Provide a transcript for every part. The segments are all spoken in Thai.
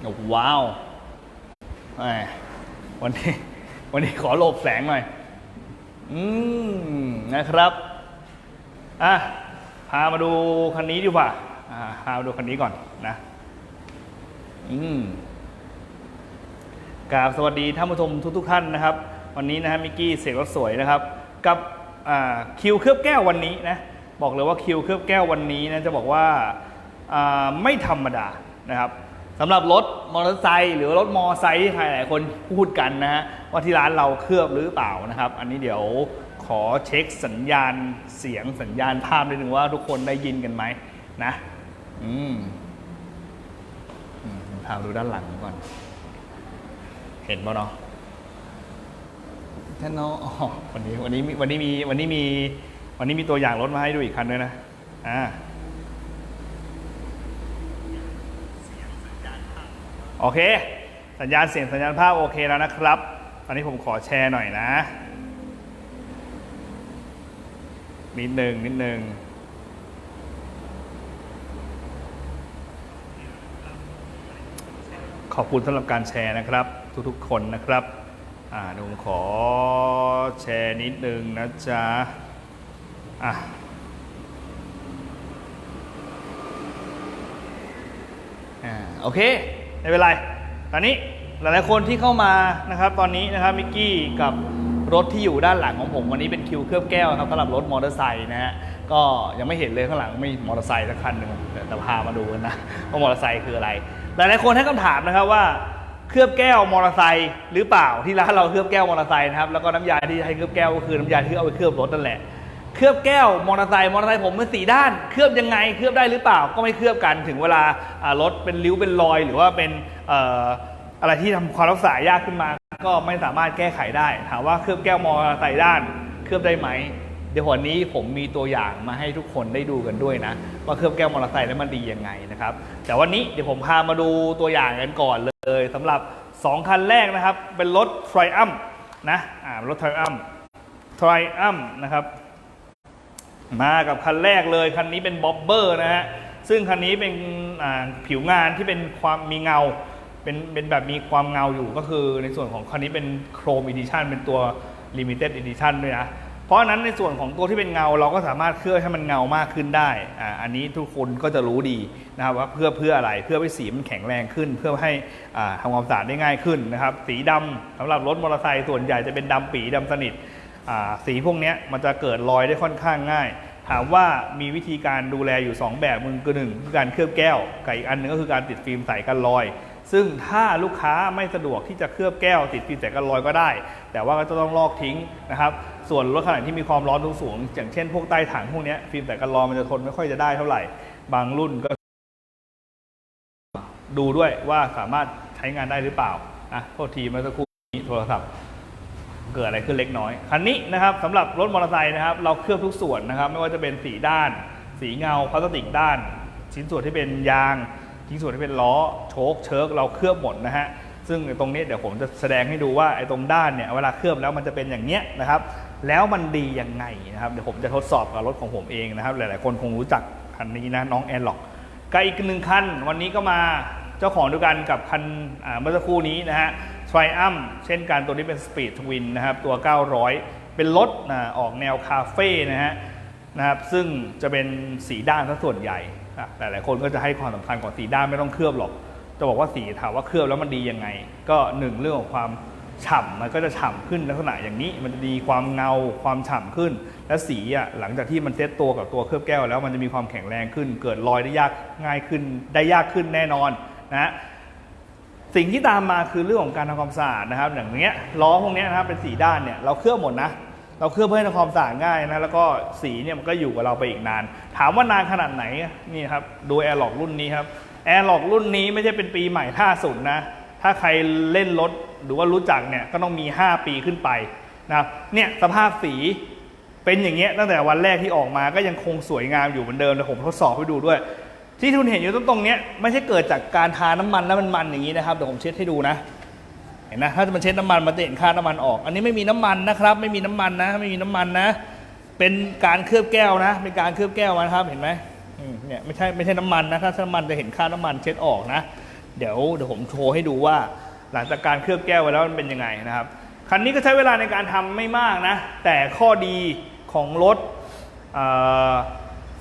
โอ้ว้าวแหวันนี้วันนี้ขอหลบแสงหน่อย อืมนะครับ อะ พามาดูคันนี้ดีกว่า อ่า พามาดูคันนี้ก่อนนะ อืมกราบสวัสดีท่านผู้ชมทุกทุกท่านนะครับ วันนี้นะฮะมิกกี้เสกรถสวยนะครับ กับอ่าคิวเคลือบแก้ววันนี้นะ บอกเลยว่าคิวเคลือบแก้ววันนี้นะจะบอกว่าอ่าไม่ธรรมดานะครับ สำหรับรถมอเตอร์ไซค์หรือรถมอไซค์ที่ใครหลายคนพูดกันนะฮะว่าที่ร้านเราเคลือบหรือเปล่านะครับ อันนี้เดี๋ยวขอเช็คสัญญาณเสียงสัญญาณภาพนิดนึงว่าทุกคนได้ยินกันไหมนะ อืมอืมพาดูด้านหลังก่อน เห็นป่ะเนาะท่านเนาะอ๋อวันนี้วันนี้มีวันนี้มีวันนี้มีวันนี้มีตัวอย่างรถมาให้ดูอีกคันด้วยนะ อ่า โอเค สัญญาณเสียงสัญญาณภาพโอเคแล้วนะครับ ตอนนี้ผมขอแชร์หน่อยนะ นิดหนึ่งนิดหนึ่งขอบคุณสำหรับการแชร์นะครับ ทุกๆ คนนะครับอ่าเดี๋ยวผมขอแชร์นิดนึงนะจ๊ะอะอ่าโอเค ไม่เป็นไร ตอนนี้หลายๆคนที่เข้ามานะครับ ตอนนี้นะครับมิกกี้กับรถที่อยู่ด้านหลังของผม วันนี้เป็นคิวเคลือบแก้วครับสำหรับรถมอเตอร์ไซค์นะฮะก็ยังไม่เห็นเลยข้างหลังไม่มอเตอร์ไซค์สักคันหนึ่งเดี๋ยวจะพามาดูกันนะว่ามอเตอร์ไซค์คืออะไร หลายๆคนให้คำถามนะครับว่าเคลือบแก้วมอเตอร์ไซค์หรือเปล่าที่ร้านเราเคลือบแก้วมอเตอร์ไซค์นะครับแล้วก็น้ำยาที่ให้เคลือบแก้วก็คือน้ำยาที่เอาไปเคลือบรถนั่นแหละ เคลือบแก้วมอเตอร์ไซค์มอเตอร์ไซค์ผมเป็นสีด้าน เคลือบยังไงเคลือบได้หรือเปล่า ก็ไม่เคลือบกันถึงเวลารถเป็นริ้วเป็นรอย หรือว่าเป็นออะไรที่ทำความรักษายากขึ้นมา ก็ไม่สามารถแก้ไขได้ ถามว่าเคลือบแก้วมอเตอร์ไซค์ด้าน เคลือบได้ไหมเดี๋ยววันนี้ผมมีตัวอย่างมาให้ทุกคนได้ดูกันด้วยนะว่าเคลือบแก้วมอเตอร์ไซค์แล้วมันดียังไงนะครับแต่วันนี้เดี๋ยวผมพามาดูตัวอย่างกันก่อนเลยสำหรับ 2 คันแรกนะครับ เป็นรถ Triumph นะอ่ารถ Triumph Triumph นะครับ มากับคันแรกเลยคันนี้เป็นบ๊อบเบอร์นะฮะซึ่งคันนี้เป็นผิวงานที่เป็นความมีเงา เป็นเป็นแบบมีความเงาอยู่ก็คือในส่วนของคันนี้เป็นโครมอีดิชันเป็นตัว Limited Edition ด้วยนะเพราะนั้นในส่วนของตัวที่เป็นเงาเราก็สามารถเคลือบให้มันเงามากขึ้นได้อ่าอันนี้ทุกคนก็จะรู้ดีนะครับว่าเพื่อเพื่ออะไรเพื่อให้สีมันแข็งแรงขึ้น เพื่อให้อ่าทำความสะอาดได้ง่ายขึ้นนะครับ สีดำสำหรับรถมอเตอร์ไซค์ส่วนใหญ่จะเป็นดำปีดำสนิท สีพวกนี้มันจะเกิดรอยได้ค่อนข้างง่าย ถามว่ามีวิธีการดูแลอยู่ 2 แบบมึงคือหนึ่งคือการเคลือบแก้วกับอีกอันหนึ่งก็คือการติดฟิล์มใสกันรอย ซึ่งถ้าลูกค้าไม่สะดวกที่จะเคลือบแก้วติดฟิล์มใสกันรอยก็ได้ แต่ว่าก็จะต้องลอกทิ้งนะครับส่วนรถขนาดที่มีความร้อนสูงอย่างเช่นพวกใต้ถังพวกนี้ฟิล์มใสกันรอยมันจะทนไม่ค่อยจะได้เท่าไหร่ บางรุ่นก็ดูด้วยว่าสามารถใช้งานได้หรือเปล่านะโทษทีเมื่อสักครู่นี้โทรศัพท์ เกิดอะไรขึ้นเล็กน้อย คันนี้นะครับสำหรับรถมอเตอร์ไซค์นะครับเราเคลือบทุกส่วนนะครับ ไม่ว่าจะเป็นสีด้าน สีเงาพลาสติกด้าน ชิ้นส่วนที่เป็นยาง ชิ้นส่วนที่เป็นล้อโชคเชิร์กเราเคลือบหมดนะฮะซึ่งตรงนี้เดี๋ยวผมจะแสดงให้ดูว่าไอ้ตรงด้านเนี่ยเวลาเคลือบแล้วมันจะเป็นอย่างเนี้ยนะครับแล้วมันดียังไงนะครับเดี๋ยวผมจะทดสอบกับรถของผมเองนะครับ หลายๆ คนคงรู้จักคันนี้นะน้องแอนล็อกกับอีกหนึ่งคันวันนี้ก็มาเจ้าของเดียกันกับคันอ่าเมื่อสักครู่นี้นะฮะ Triumph เช่นกันตัวนี้เป็น Speed Twin นะครับ ตัว 900 เป็นรถนะออกแนวคาเฟ่นะฮะนะครับซึ่งจะเป็นสีด้านซะส่วนใหญ่แต่หลายคนก็จะให้ความสำคัญกับสีด้านไม่ต้องเคลือบหรอก จะบอกว่าสีถามว่าเคลือบแล้วมันดียังไง ก็หนึ่งเรื่องของความฉ่ำมันก็จะฉ่ำขึ้นลักษณะอย่างนี้ มันจะดีความเงาความฉ่ำขึ้น และสีอะหลังจากที่มันเซตตัวกับตัวเคลือบแก้วแล้วมันจะมีความแข็งแรงขึ้น เกิดรอยได้ยากง่ายขึ้นได้ยากขึ้นแน่นอนนะฮะ สิ่งที่ตามมาคือเรื่องของการทำความสะอาดนะครับ อย่างเงี้ยล้อพวกเนี้ยนะครับเป็นสีด้านเนี่ยเราเคลือบหมดนะเราเคลือบเพื่อให้ทำความสะอาดง่ายนะแล้วก็สีเนี่ยมันก็อยู่กับเราไปอีกนาน ถามว่านานขนาดไหนนี่ครับดูแอร์ล็อกรุ่นนี้ครับแอร์ล็อกรุ่นนี้ไม่ใช่เป็นปีใหม่ท่าสุดนะถ้าใครเล่นรถหรือว่ารู้จักเนี่ยก็ต้องมี 5 ปีขึ้นไปนะครับเนี่ยสภาพสีเป็นอย่างเงี้ยตั้งแต่วันแรกที่ออกมาก็ยังคงสวยงามอยู่เหมือนเดิมเลยผมทดสอบให้ดูด้วย ที่ทุนเห็นอยู่ตรงตรงนี้ไม่ใช่เกิดจากการทาน้ำมันแล้วมันมันอย่างนี้นะครับเดี๋ยวผมเช็ดให้ดูนะเห็นนะถ้ามันเช็ดน้ำมันมันจะเห็นค่าน้ำมันออก อันนี้ไม่มีน้ำมันนะครับ ไม่มีน้ำมันนะ ไม่มีน้ำมันนะ เป็นการเคลือบแก้วนะ เป็นการเคลือบแก้วนะครับเห็นไหมเนี่ยไม่ใช่ไม่ใช่น้ำมันนะถ้าน้ำมันจะเห็นค่าน้ำมันเช็ดออกนะ เดี๋ยวเดี๋ยวผมโชว์ให้ดูว่า หลังจากการเคลือบแก้วไว้แล้วมันเป็นยังไงนะครับคันนี้ก็ใช้เวลาในการทำไม่มากนะ แต่ข้อดีของรถเอ่อ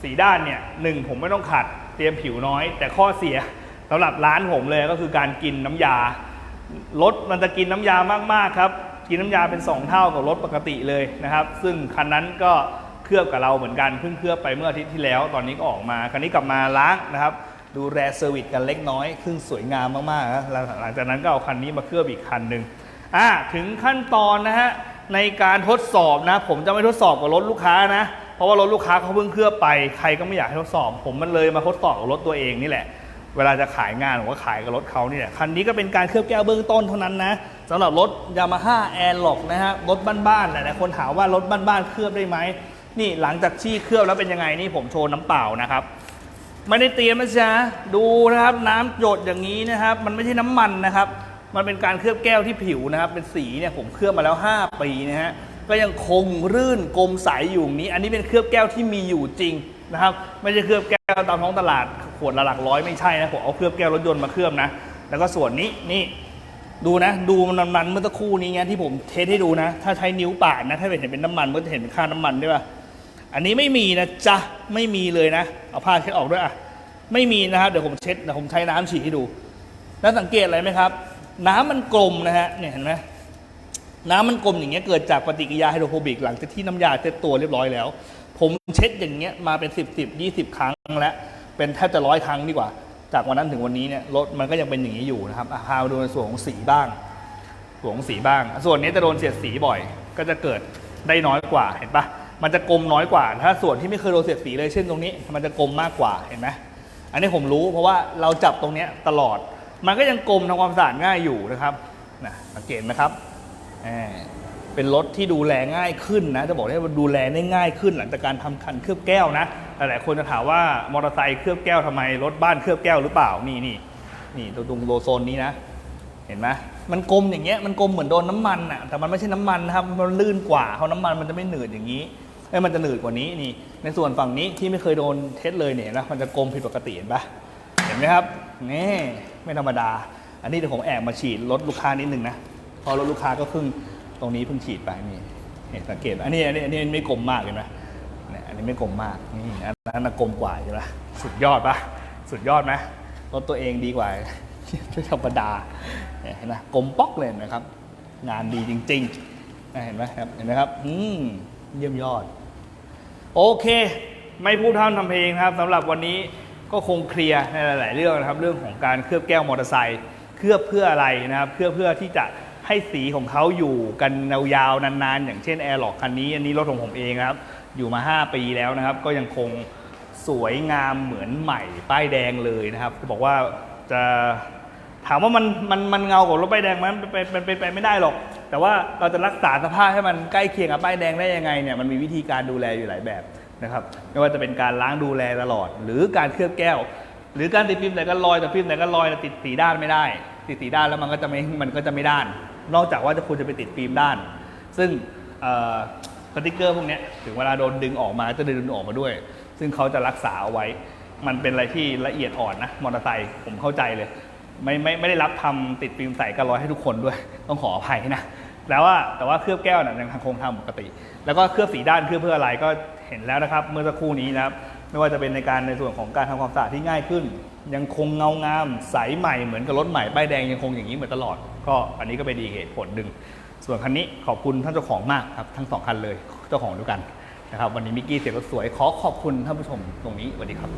สีด้านเนี่ยหนึ่งผมไม่ต้องขัด เตรียมผิวน้อย แต่ข้อเสียสำหรับร้านผมเลยก็คือการกินน้ำยารถมันจะกินน้ำยามากๆครับ กินน้ำยาเป็น 2 เท่ากับรถปกติเลยนะครับ ซึ่งคันนั้นก็เคลือบกับเราเหมือนกันเพิ่งเคลือบไปเมื่ออาทิตย์ที่แล้ว ตอนนี้ก็ออกมาคันนี้กลับมาล้างนะครับ ดูแลเซอร์วิสกันเล็กน้อยซึ่งสวยงามมากๆแล้วหลังจากนั้นก็เอาคันนี้มาเคลือบอีกคันหนึ่งอะถึงขั้นตอนนะฮะในการทดสอบนะ ผมจะไม่ทดสอบกับรถลูกค้านะ เพราะว่ารถลูกค้าเขาเพิ่งเคลือบไปใครก็ไม่อยากให้ทดสอบ ผมมันเลยมาทดสอบกับรถตัวเองนี่แหละ เวลาจะขายงานผมก็ขายกับรถเขานี่แหละคันนี้ก็เป็นการเคลือบแก้วเบื้องต้นเท่านั้นนะสำหรับรถยามาฮ่าแอร์ล็อกนะฮะรถบ้านๆหลายๆคนถามว่ารถบ้านๆเคลือบได้ไหมนี่หลังจากที่เคลือบแล้วเป็นยังไงนี่ผมโชว์น้ำเปล่านะครับไม่ได้เตรียมนะจ๊ะดูนะครับน้ำหยดอย่างนี้นะครับ มันไม่ใช่น้ำมันนะครับ มันเป็นการเคลือบแก้วที่ผิวนะครับ เป็นสีเนี่ยผมเคลือบมาแล้ว 5 ปีนะฮะ ก็ยังคงรื่นกลมใสอยู่นี้ อันนี้เป็นเคลือบแก้วที่มีอยู่จริงนะครับ ไม่ใช่เคลือบแก้วตามท้องตลาดขวดละหลักร้อยไม่ใช่นะผมเอาเคลือบแก้วรถยนต์มาเคลือบนะ แล้วก็ส่วนนี้นี่ดูนะ ดูมันมันเมื่อสักครู่นี้ไงที่ผมเทสให้ดูนะ ถ้าใช้นิ้วปาดนะถ้าเห็นเป็นน้ำมันก็จะเห็นเป็นค่าน้ำมันได้ป่ะอันนี้ไม่มีนะจ๊ะไม่มีเลยนะ เอาผ้าเช็ดออกด้วยอะไม่มีนะครับเดี๋ยวผมเช็ดเดี๋ยวผมใช้น้ำฉีดให้ดู แล้วสังเกตอะไรไหมครับ น้ำมันกลมนะฮะเนี่ยเห็นไหม น้ำมันกลมอย่างเงี้ยเกิดจากปฏิกิริยาไฮโดรโฟบิกหลังจากที่น้ำยาเซ็ตตัวเรียบร้อยแล้ว ผมเช็ดอย่างเงี้ยมาเป็น 10 10 20 ครั้งแล้ว เป็นแทบจะร้อยครั้งดีกว่า จากวันนั้นถึงวันนี้เนี่ยรถมันก็ยังเป็นอย่างนี้อยู่นะครับพามาดูในส่วนของสีบ้างส่วนของสีบ้าง ส่วนนี้จะโดนเสียดสีบ่อย ก็จะเกิดได้น้อยกว่าเห็นปะมันจะกลมน้อยกว่า ถ้าส่วนที่ไม่เคยโดนเสียดสีเลยเช่นตรงนี้ มันจะกลมมากกว่าเห็นไหมอันนี้ผมรู้เพราะว่าเราจับตรงเนี้ยตลอด มันก็ยังกลมทำความสะอาดง่ายอยู่นะครับนะสังเกตไหมครับ เป็นรถที่ดูแลง่ายขึ้นนะ จะบอกได้ว่าดูแลได้ง่ายขึ้น หลังจากการทำคันเคลือบแก้วนะหลายๆคนจะถามว่ามอเตอร์ไซค์เคลือบแก้วทำไมรถบ้านเคลือบแก้วหรือเปล่านี่นี่นี่ตรงโลโซนนี้นะ เห็นไหมมันกลมอย่างเงี้ยมันกลมเหมือนโดนน้ำมันอะแต่มันไม่ใช่น้ำมันนะครับมันลื่นกว่าเพราะน้ำมันมันจะไม่หนืดอย่างนี้เอ้มันจะหนืดกว่านี้นี่ ในส่วนฝั่งนี้ที่ไม่เคยโดนเทสเลยเนี่ยนะมันจะกลมผิดปกติเห็นปะเห็นไหมครับนี่ไม่ธรรมดา อันนี้เดี๋ยวผมแอบมาฉีดรถลูกค้านิดนึงนะ พอรถลูกค้าก็เพิ่งตรงนี้เพิ่งฉีดไปนี่เห็นสังเกต อันนี้อันนี้อันนี้ไม่กลมมากเห็นไหมเนี่ยอันนี้ไม่กลมมากนี่อันนั้นกลมกว่าใช่ปะสุดยอดปะสุดยอดไหมรถตัวเองดีกว่าธรรมดาเนี่ยเห็นไหมกลมป๊อกเลยนะครับ งานดีจริงๆเห็นไหมครับเห็นไหมครับอืมเยี่ยมยอด โอเค ไม่พูดท่ำทำเพลงครับสำหรับวันนี้ก็คงเคลียร์ในหลาย ๆ เรื่องนะครับ เรื่องของการเคลือบแก้วมอเตอร์ไซค์เคลือบเพื่ออะไรนะครับ เคลือบเพื่อที่จะ ให้สีของเขาอยู่กันยาวๆนานๆ อย่างเช่นแอร์ล็อกคันนี้ อันนี้รถของผมเองนะครับ อยู่มา 5 ปีแล้วนะครับ ก็ยังคงสวยงามเหมือนใหม่ป้ายแดงเลยนะครับจะบอกว่าจะถามว่ามันมันมันเงากว่ารถป้ายแดงมันเป็นเป็นเป็นไปไม่ได้หรอก แต่ว่าเราจะรักษาสภาพให้มันใกล้เคียงกับป้ายแดงได้ยังไงเนี่ยมันมีวิธีการดูแลอยู่หลายแบบนะครับไม่ว่าจะเป็นการล้างดูแลตลอด หรือการเคลือบแก้ว หรือการติดฟิล์มไหนก็ลอยแต่ฟิล์มไหนก็ลอยติดสีด้านไม่ได้ ติดสีด้านแล้วมันก็จะไม่มันก็จะไม่ด้าน นอกจากว่าจะคุณจะไปติดฟิล์มด้าน ซึ่งสติกเกอร์พวกนี้ถึงเวลาโดนดึงออกมาจะดึงออกมาด้วย ซึ่งเขาจะรักษาเอาไว้ มันเป็นอะไรที่ละเอียดอ่อนนะมอเตอร์ไซค์ผมเข้าใจเลย ไม่ไม่ไม่ได้รับทำติดฟิล์มใส่กันร้อยให้ทุกคนด้วย ต้องขออภัยนะแล้วว่าแต่ว่าเคลือบแก้วน่ะยังคงทำปกติ แล้วก็เคลือบสีด้านเคลือบเพื่ออะไรก็เห็นแล้วนะครับ เมื่อสักครู่นี้นะครับ ไม่ว่าจะเป็นในการในส่วนของการทำความสะอาดที่ง่ายขึ้น ยังคงเงางามใสใหม่เหมือนกับรถใหม่ป้ายแดงยังคงอย่างนี้เหมือนตลอด ก็อันนี้ก็เป็นอีกเหตุผลหนึ่งส่วนคันนี้ขอบคุณท่านเจ้าของมากครับทั้งสองคันเลยเจ้าของด้วยกันนะครับวันนี้มิกกี้เสียงรถสวยขอขอบคุณท่านผู้ชมตรงนี้สวัสดีครับ